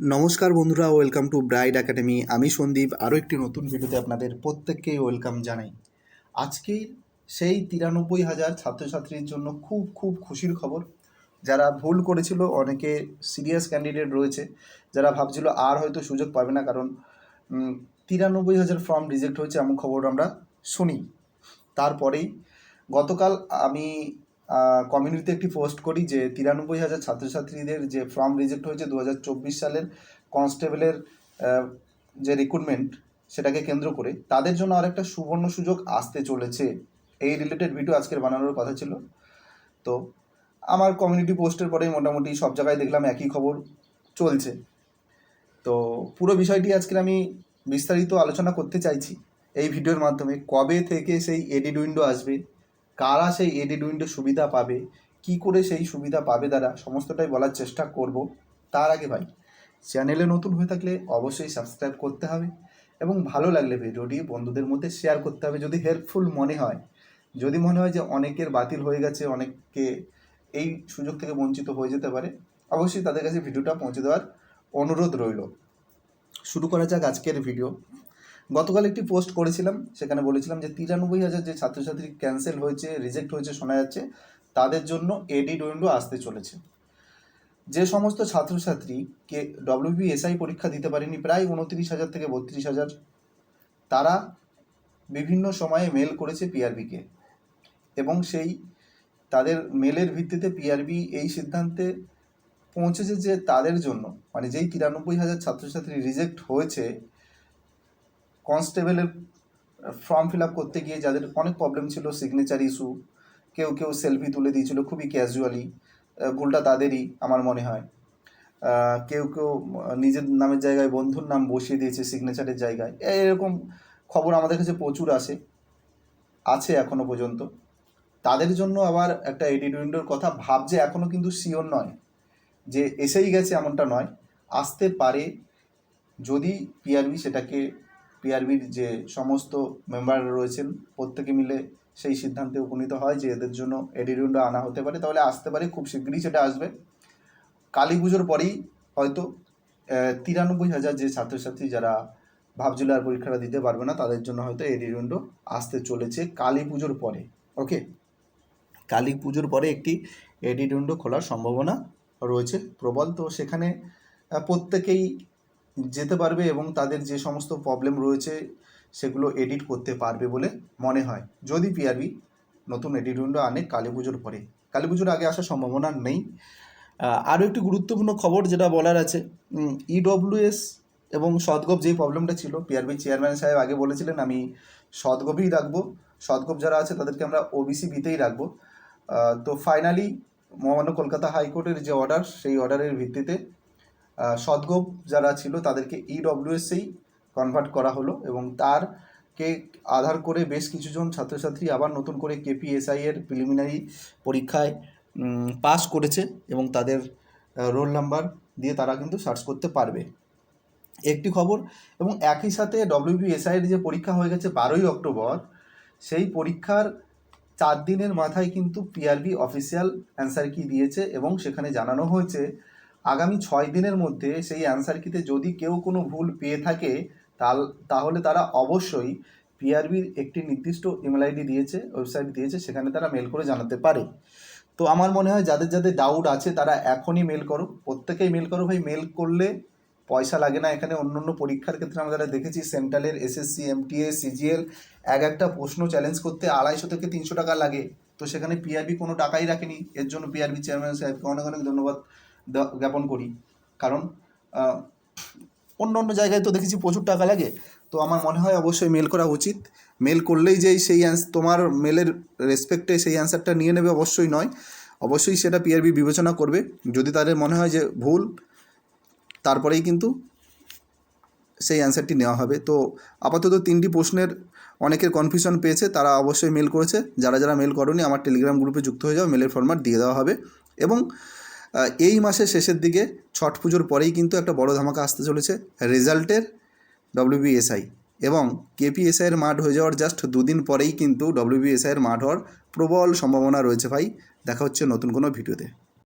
নমস্কার বন্ধুরা welcome to bride academy আমি সন্দীপ, আরও একটি নতুন ভিডিওতে আপনাদের প্রত্যেককেই ওয়েলকাম জানাই। আজকে সেই তিরানব্বই হাজার ছাত্রছাত্রীর জন্য খুব খুব খুশির খবর। যারা ভুল করেছিল, অনেকে সিরিয়াস ক্যান্ডিডেট রয়েছে। যারা ভাবছিল, আর হয়তো সুযোগ পাবে না, কারণ তিরানব্বই হাজার ফর্ম রিজেক্ট হয়েছে এমন খবর আমরা শুনি। তারপরেই গতকাল আমি কমিউনিটিতে একটি পোস্ট করি যে তিরানব্বই হাজার ছাত্রছাত্রীদের যে ফর্ম রিজেক্ট হয়েছে দু হাজার চব্বিশ সালের কনস্টেবলের যে রিক্রুটমেন্ট সেটাকে কেন্দ্র করে, তাদের জন্য আরেকটা সুবর্ণ সুযোগ আসতে চলেছে। এই রিলেটেড ভিডিও আজকের বানানোর কথা ছিল। তো আমার কমিউনিটি পোস্টের পরেই মোটামুটি সব জায়গায় দেখলাম একই খবর চলছে। তো পুরো বিষয়টি আজকের আমি বিস্তারিত আলোচনা করতে চাইছি এই ভিডিওর মাধ্যমে, কবে থেকে সেই এডিট উইন্ডো আসবে কারা সেই এডিট উইন্ডো সুবিধা পাবে? কি করে সেই সুবিধা পাবে তারা? সমস্তটাই বলার চেষ্টা করব তার আগে ভাই, চ্যানেলে নতুন হয়ে থাকলে অবশ্যই সাবস্ক্রাইব করতে হবে এবং ভালো লাগলে ভিডিওটি বন্ধুদের মধ্যে শেয়ার করতে হবে যদি হেল্পফুল মনে হয়। যদি মনে হয় যে অনেকের বাতিল হয়ে গেছে, অনেককে এই সুযোগ থেকে বঞ্চিত হয়ে যেতে পারে, অবশ্যই তাদের কাছে ভিডিওটা পৌঁছে দেওয়ার অনুরোধ রইল। শুরু করা যাক আজকের ভিডিও গতকাল একটি পোস্ট করেছিলাম, সেখানে বলেছিলাম যে তিরানব্বই হাজার যে ছাত্রছাত্রী ক্যান্সেল হয়েছে রিজেক্ট হয়েছে শোনা যাচ্ছে, তাদের জন্য এডিট উইন্ডো আসতে চলেছে। যে সমস্ত ছাত্রছাত্রী কে ডব্লিউবিএসআই পরীক্ষা দিতে পারেনি, প্রায় উনত্রিশ হাজার থেকে বত্রিশ হাজার, তারা বিভিন্ন সময়ে মেল করেছে পিআরবিকে এবং সেই তাদের মেলের ভিত্তিতে পিআরবি এই সিদ্ধান্তে পৌঁছেছে যে তাদের জন্য মানে যেই তিরানব্বই হাজার ছাত্রছাত্রী রিজেক্ট হয়েছে কনস্টেবলের ফর্ম ফিল আপ করতে গিয়ে যাদের অনেক প্রবলেম ছিল সিগনেচার ইস্যু কেউ কেউ সেলফি তুলে দিয়েছিল খুবই ক্যাজুয়ালি ভুলটা তাদেরই, আমার মনে হয়। কেউ কেউ নিজের নামের জায়গায় বন্ধুর নাম বসিয়ে দিয়েছে সিগনেচারের জায়গায়। এরকম খবর আমাদের কাছে প্রচুর আসে, আছে এখনও পর্যন্ত। তাদের জন্য আবার একটা এডিট উইন্ডোর কথা ভাবছে এখনও কিন্তু শিওর নয়, যে এসেই গেছে এমনটা নয়। আসতে পারে যদি পিআরবি সেটাকে পিআরবির যে সমস্ত মেম্বাররা রয়েছেন, প্রত্যেকে মিলে সেই সিদ্ধান্তে উপনীত হয় যে এদের জন্য এডিট উইন্ডো আনা হতে পারে। তাহলে আসতে পারে, খুব শীঘ্রই সেটা আসবে। কালী পুজোর পরেই হয়তো তিরানব্বই হাজার যে ছাত্রছাত্রী যারা ভাবছিল আর পরীক্ষাটা দিতে পারবে না, তাদের জন্য হয়তো এডিট উইন্ডো আসতে চলেছে কালী পুজোর পরে। ওকে কালী পুজোর পরে একটি এডিট খোলার সম্ভাবনা রয়েছে, প্রবল। তো সেখানে প্রত্যেকেই যেতে পারবে এবং তাদের যে সমস্ত প্রবলেম রয়েছে, সেগুলো এডিট করতে পারবে বলে মনে হয়। যদি পিআরবি নতুন এডিট উইন্ডো আনে কালী পুজোর পরে। কালী পুজোর আগে আসার সম্ভাবনা নেই। আরও একটি গুরুত্বপূর্ণ খবর যেটা বলার আছে ইডব্লিউএস এবং সদগোপ যেই প্রবলেমটা ছিল পিআরবি চেয়ারম্যান সাহেব আগে বলেছিলেন, আমি সদগোপই রাখব। সদগোপ যারা আছে, তাদেরকে আমরা ওবিসি বিতেই রাখব। তো ফাইনালি মহামান্য কলকাতা হাইকোর্টের যে অর্ডার সেই অর্ডারের ভিত্তিতে সদগোপ যারা ছিল তাদেরকে ইডব্লিউএসেই কনভার্ট করা হলো এবং তারকে আধার করে বেশ কিছুজন ছাত্রছাত্রী আবার নতুন করে কেপিএসআই এর প্রিলিমিনারি পরীক্ষায় পাস করেছে এবং তাদের রোল নাম্বার দিয়ে তারা কিন্তু সার্চ করতে পারবে। একটি খবর, এবং একই সাথে ডব্লিউবিএসআই এর যে পরীক্ষা হয়ে গেছে বারোই অক্টোবর, সেই পরীক্ষার চার দিনের মাথায় কিন্তু পিআরবি অফিসিয়াল অ্যান্সার কি দিয়েছে এবং সেখানে জানানো হয়েছে আগামী ছয় দিনের মধ্যে সেই অ্যান্সার কিতে যদি কেউ কোনো ভুল পেয়ে থাকে তাহলে তারা অবশ্যই পিআরবির একটি নির্দিষ্ট ইমেল আইডি দিয়েছে ওয়েবসাইট দিয়েছে, সেখানে তারা মেল করে জানাতে পারে। তো আমার মনে হয় যাদের যাদের ডাউট আছে, তারা এখনই মেল করো। প্রত্যেকেই মেল করো ভাই। মেল করলে পয়সা লাগে না। এখানে অন্য অন্য পরীক্ষার ক্ষেত্রে আমরা যারা দেখেছি সেন্ট্রালের এসএসসি এমটিএ সিজিএল এক একটা প্রশ্ন চ্যালেঞ্জ করতে আড়াইশো থেকে তিনশো টাকা লাগে। তো সেখানে পিআরবি কোনো টাকাই রাখেনি। এর জন্য পিআরবি চেয়ারম্যান সাহেবকে অনেক অনেক ধন্যবাদ। জ্ঞাপন করি। কারণ অন্য অন্য জায়গায় তো দেখেছি প্রচুর টাকা লাগে। তো আমার মনে হয় অবশ্যই মেল করা উচিত। মেল করলেই যে সেই তোমার মেলের রেসপেক্টে সেই অ্যান্সারটা নিয়ে নেবে অবশ্যই নয়। অবশ্যই সেটা পিআরবি বিবেচনা করবে। যদি তাদের মনে হয় যে ভুল, তারপরেই কিন্তু সেই অ্যান্সারটি নেওয়া হবে। তো আপাতত তিনটি প্রশ্নের অনেকের কনফিউশন পেয়েছে, তারা অবশ্যই মেল করেছে। যারা যারা মেল করনি, আমার টেলিগ্রাম গ্রুপে যুক্ত হয়ে যাও মেলের ফরম্যাট দিয়ে দেওয়া হবে। এবং এই মাসের শেষের দিকে ছট পুজোর পরেই কিন্তু একটা বড় ধামাকা আসতে চলেছে রেজাল্টের ডব্লিউবিএসআই এবং কেপিএসআই এর মাঠ হয়ে যাওয়ার জাস্ট দুদিন পরেই কিন্তু ডব্লিউবিএসআইয়ের মাঠ হওয়ার প্রবল সম্ভাবনা রয়েছে ভাই। দেখা হচ্ছে নতুন কোনো ভিডিওতে।